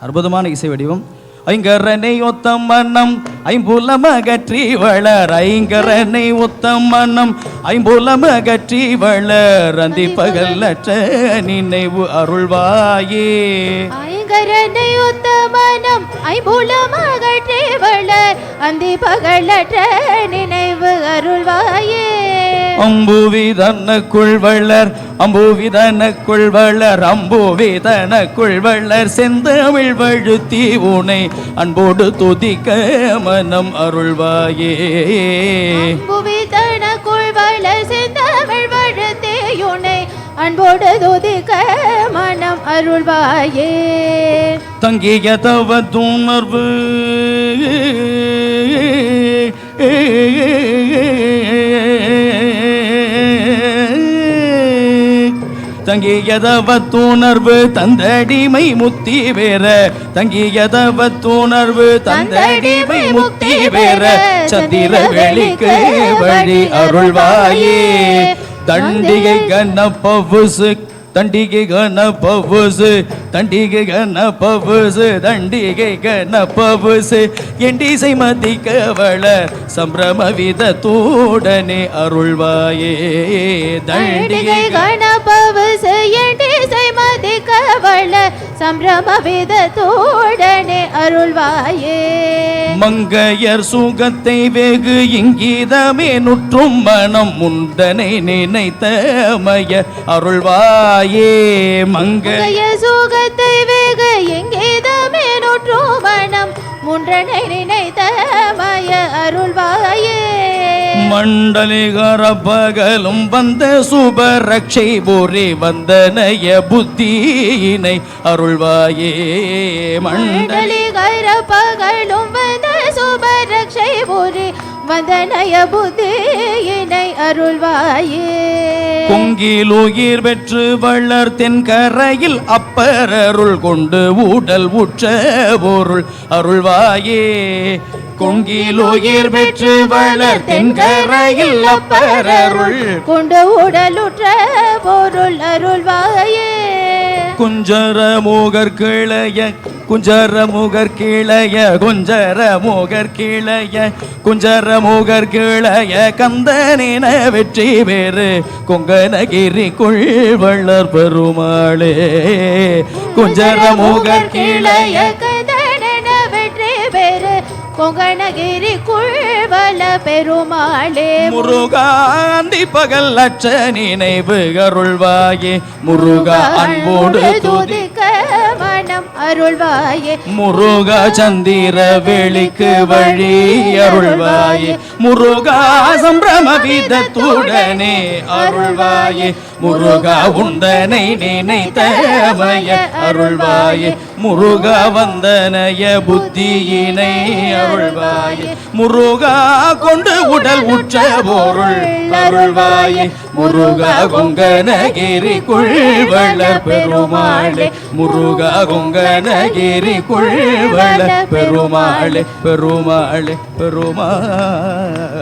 அற்புதமான இசை வடிவம். ஐங்கரனை ஒத்த மன்னம் ஐம்புலம் அகற்றி வளர். ஐங்கரனை ஒத்த மன்னம் ஐம்புலம் அகற்றி வளர். அந்தி பகலற்ற நினைவு அருள்வாயே. ஐங்கரனை ஒத்த மனம் ஐம்புலமகற்றே வளர். அந்தி பகலற்ற நினைவு அருள்வாயே. அம்புவிதனக்குள் வளர் அம்புவிதனக்குள் வளர் அம்புவிதனக்குள் வளர் செந்தமிழ் வழுத்தி உனை அன்போடு துதிக்க மனம் அருள்வாயே. புவிதன குழ்வள செந்தமிழ் வழுத்தேயுனை அன்போடு துதிக்க மனம் அருள்வாயே. தங்கிய தவ துணர்வு தங்கியதவ துணர்வு தந்தடிமை முத்தி வேற. தங்கியதவ துணர்வு தந்தடிமை முத்தி வேற. சந்திர வெளிக்கு வழி அருள்வாயே. தண்டிகை கண்ணப்பவுசு தண்டிகை கணப்பவுசு தண்டிகை கணப்பவுசு தண்டிகை கணப்பவுசு எண்டிசை மதிக்கவள சம்பிரம விதத்தோடனே அருள்வாயே. தண்டிகை தண்டிகை கணபவு செய்யண்டிசை மதிக்கவள சம்பிரம விதத்தோடனே அருள்வாயே. மங்கையர் சுகத்தை வெகு இங்கீதமே நுற்றும் மனம் முண்டனை நினைத்த மய அருள்வாயே மங்கை. மங்கைய சுகத்தை வேக எங்கேதமே நூற்று மனம் முன்றனை நினைத்த மய அருள்வாயே. மண்டலிகர பகலும் வந்த சுப ரக்ஷை போரே வந்தனய புத்தியினை அருள்வாயே. மண்டலி மண்டலி கைர பகலும் சுபரக்ஷை புரி வந்தனய புத்தியினை அருள்வாயே. கொங்கில் உயிர் பெற்று வளர் தென்கரையில் அப்பரருள் கொண்டு ஊடல் உற்ற பொருள் அருள்வாயே. கொங்கில் உயிர் பெற்று வளர் தென்கரையில் அப்பரருள் கொண்டு உடலுற்ற பொருள் அருள்வாயே. குஞ்சர மூகர் கிளைய குஞ்சர மூகர் கிளைய குஞ்சர மூகர் கிளைய குஞ்சர மூகர் கிளைய கந்தனின வெற்றி பேரு கொங்கனகிரி வள்ளர் பெருமாளே குஞ்சர மூகர் கிளைய கதனன கொங்கணகிரி குழ்வல பெருமாளே. முருகாந்தி பகல் அற்ற நினைவு அருள்வாயே. முருகா அன்போடு துதி துதிக்க மனம் அருள்வாயே. முருகா சந்திர வெளிக்கு வழி அருள்வாயே. முருகா சம்பிரம விதத்துடனே அருள்வாயே. முருகா உந்தனை நினைத்தமய அருள்வாயே. முருகா வந்தனைய புத்தியினை அருள்வாயே. முருகா கொண்டு உடல் உற்ற பொருள் அருள்வாயே. முருகா கொங்கனகிரி குழ்வளர் பெருமாளே. முருகா கொங்கனகிரி குழ்வளர் பெருமாளே. பெருமாளே பெருமாள்.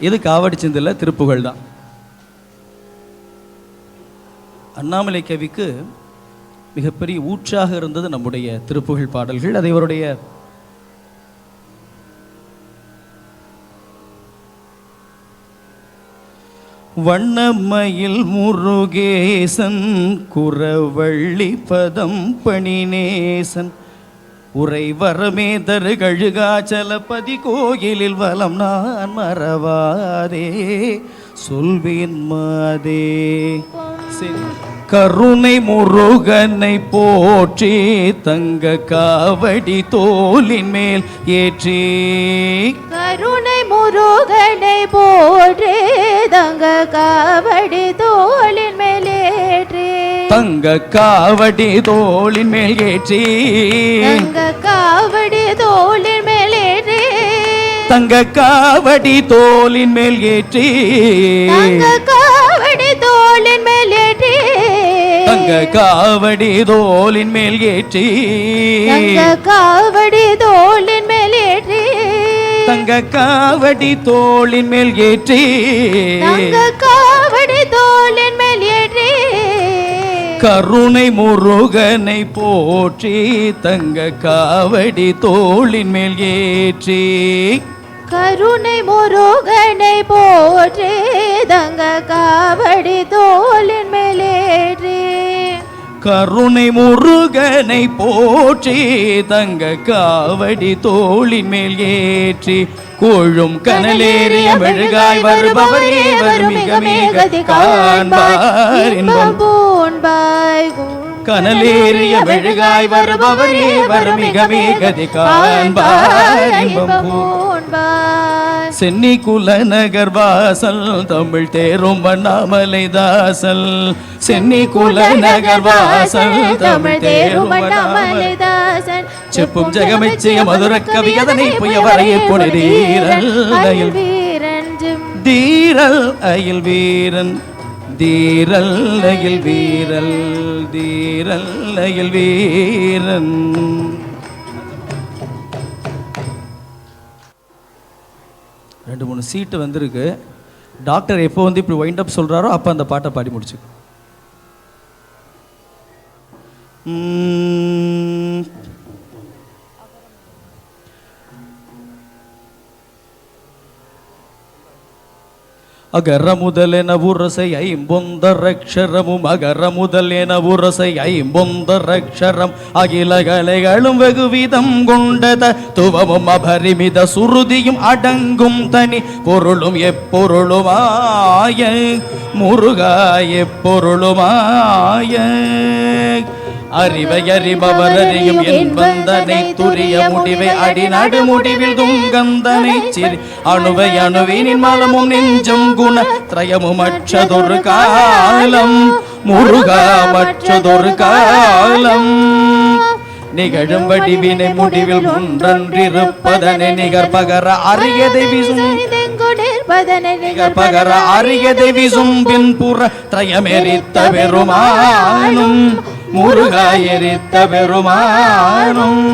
இது காவடி சிந்தில் திருப்புகழ் தான். அண்ணாமலை கவிக்கு மிகப்பெரிய ஊற்றாக இருந்தது நம்முடைய திருப்புகழ் பாடல்கள். அதை அவருடைய வண்ணமயில் முருகேசன் குறவள்ளி பதம் பணிநேசன் உரை வரமே தரு கழுகாச்சலபதி கோயிலில் வலம் நான் மறவாதே. சொல்வேன் மாதே கருணை முருகனை போற்றி தங்க காவடி தோலின் மேல் ஏற்றி. கருணை முருகனை போற்றி தங்க காவடி தோ தங்க காவடி தோளின் மேல் ஏற்றி. தங்க காவடி தோளின் மேலேற்றே தங்க காவடி தோலின் மேல் ஏற்றி. தங்க காவடி தோளின் மேலேற்றே தங்க காவடி தோலின் மேல் ஏற்றி. தங்க காவடி தோளின் மேலேற்றே தங்க காவடி தோளின் மேல் ஏற்றி. தங்க காவடி தோளின் மேல் ஏற்றி கருணை முருகனை போற்றி தங்க காவடி தோளின் மேல் ஏற்றி. கருணை முருகனை போற்றி தங்க காவடி தோளின் மேல் ஏற்றி. கருணை முருகனை போற்றி தங்க காவடி தோளின் மேல் ஏற்றி. கோழும் கனலேறிய மெழுகாய் வருபவர் ஏவர் மிக மிக காண்பார் இன்பம் பூண்பாய். கனலேறிய மெழுகாய் வருபவர் ஏவர் மிக மிக காண்பார் சென்னி குல நகர் வாசல் தமிழ் தேரும் வண்ணாமலை தாசல். சென்னி குல நகர் வாசல் தமிழ் தேரும் வண்ணாமலை தாசன் செப்பும் ஜெகமெச்சிய மதுர கவி அதனை புய வரைய பொழுதீரல் அயில் வீரன் தீரல் அயில் வீரன். தீரல்லையில் வீரல் தீரல்லையில் வீரன். ரெண்டு மூணு சீட்டு வந்திருக்கு. டாக்டர் எப்போ வந்து இப்படி வைண்ட் அப் சொல்கிறாரோ அப்போ அந்த பாட்டை பாடி அகர முதலென உரசை ஐம்பொந்தரக்ஷரமும் அகர முதல் என உரசை ஐம்பொந்தரக்ஷரம் அகில கலைகளும் வெகுவிதம் கொண்டத துவமும் அபரிமித சுருதியும் அடங்கும் தனி பொருளும் எப்பொருளுமாய முருகா எப்பொருளுமாய. அறிவை அறிபவர் அறியும் என்பந்தனை துரிய முடிவை அடிநாடு முடிவில் துங்கந்தனை சிறி அணுவை அணுவினின் மலமும் நெஞ்சும் குண திரயமும் மற்றதொரு காலம். முருகா மற்றதொரு காலம். நிகழும் வடிவினை முடிவில் ஒன்றன்றிருப்பதனை நிகர் பகர அரியதை விசும். பகர அரியதை விசும்பின் புற திரயமெரித்த பெருமானும். முருகா எரித்த பெருமானும்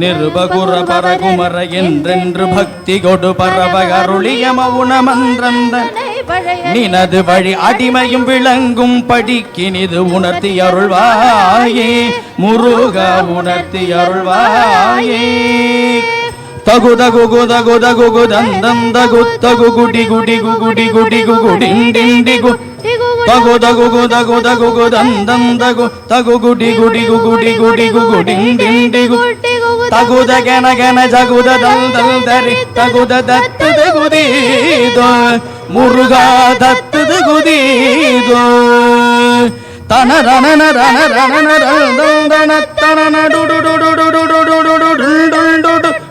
நிருபகுர பரகுமர என்றென்று பக்தி கொடு பரபகருளிய அருளிய நினது வழி அடிமையும் விளங்கும் படிக்கினிது உணர்த்தி அருள்வாயே. முருகா உணர்த்தி அருள்வாயே. தகு தகு கு தகு தகு கு தந்தம் தகு தகு குடி குடி கு குடி குடி తగు తగుగు తగు తగుగు దందం తగు తగుగు డిగు డిగు డిగు డిగు డిండిండిగు తగుద గెన గెన జగుద దల్ దల్ దరి తగుద దత్తు దగుదీదో మురుగా దత్తు దగుదీదో తన రనన రన రనన రందన తన నడు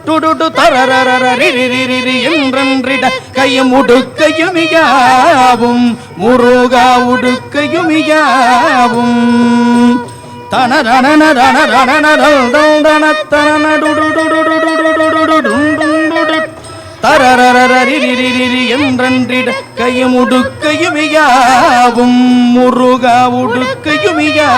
டுடுடு தரரரர ரிரிரிரிரி என்றென்றிட கையும் உடுக்கையுமியாவும் முருகா உடுக்கையுமியாவும். என்றன்றிட கையும் உடுக்கையுமியாவும் முருகா உடுக்கையுமியா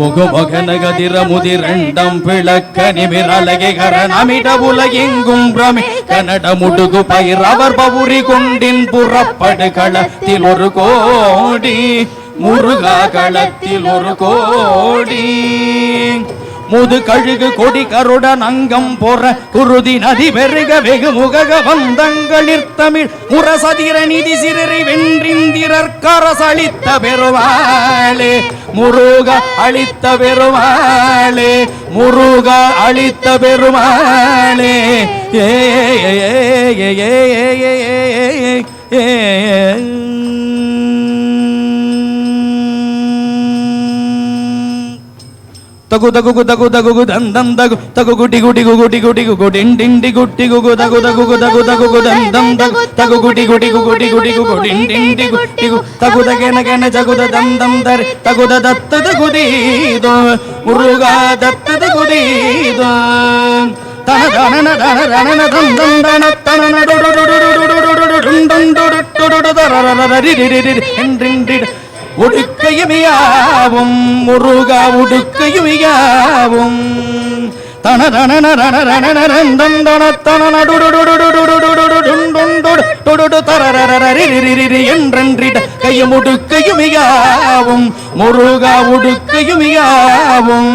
முகமகனகதிர முதிரண்டம் பிளக்க நிமிரலகை கரணமிட உலகெங்கும் பிரமே. கனட முடுகு பயிர் அவர் பவுரி கொண்டின் புறப்படு களத்தில் ஒரு கோடி. முருகா களத்தில் ஒரு கோடி. முது கழுகு கொடி கருடன் அங்கம் போற குருதி நதி பெருக வெகு முகக வந்தங்களிர் தமிழ் முரசதிர நிதி சிறரை வென்றிந்திரர் கரசளித்த பெருவாளே முருக அளித்த பெருமாளே முருக அளித்த பெருமாளே ஏ ஏ ஏ ஏ ஏ ஏ ஏ ತಗು ತಗು கு தகு தகு கு தந்தம் தகு தகு குட்டி குட்டி கு குட்டி குட்டி கு குடின் டிண்டி குட்டி கு கு தகு தகு கு தகு தகு கு தந்தம் தகு தகு குட்டி குட்டி கு குட்டி குட்டி கு குடின் டிண்டி குட்டி கு தகு தகேன கேன ஜகுத தந்தம் தரி தகுத தத்தத உடுக்கையுமியாவும் முருகா உடுக்கையுமியாவும் தன தன நர நர நரந்தம் தன தன நடுடு தரரரரிரிரிரி என்றென்றிட கையும் உடுக்கையுமியாவும் முருகா உடுக்கையுமியாவும்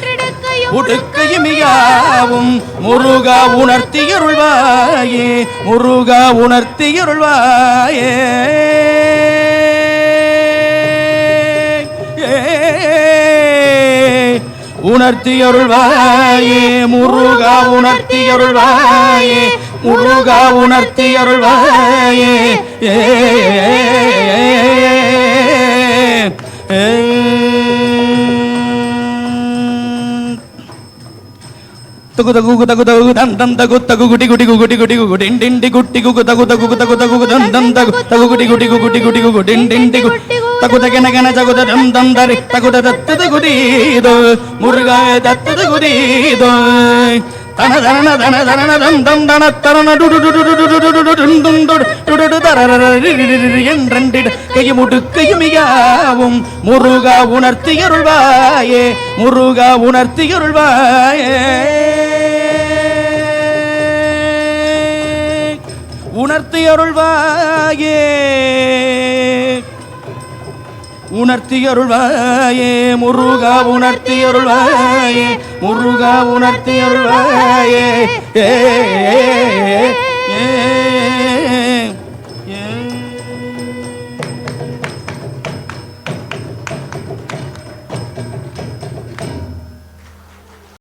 உடுக்கு இமையாவும் முருகா உணர்த்தியருள்வாயே முருகா உணர்த்தியருள்வாயே. உணர்த்தியருள்வாயே முருகா உணர்த்தியருள்வாயே முருகா உணர்த்தியருள்வாயே. ஏ తగు తగు తగు తగు దం దం తగు తగు గుటి గుటి గుటి గుటి గుటి డిండి గుట్టి గుగు తగు తగు తగు తగు దం దం తగు తగు గుటి గుటి గుటి గుటి గుగు డిండి గు తగు తగన గన జగు దం దం దరి తగు దత్త గుదీదో మురుగా దత్త గుదీదో తన ధన ధన ధన దం దం దన తరన డుడు డుడు డుడు డుడు డుడు డుండుం డుడు டுடு டு தரரரரிரிரிரி என்றென்றிட கையுமுடுக்கையுமியாவும் முருகா உணர்த்தியருள்வாயே முருகா உணர்த்தியருள்வாயே உணர்த்தி அருள்வாயே உணர்த்தி அருள்வாயே முருகா உணர்த்தி அருள்வாயே முருகா உணர்த்தி அருள்வாயே ஏ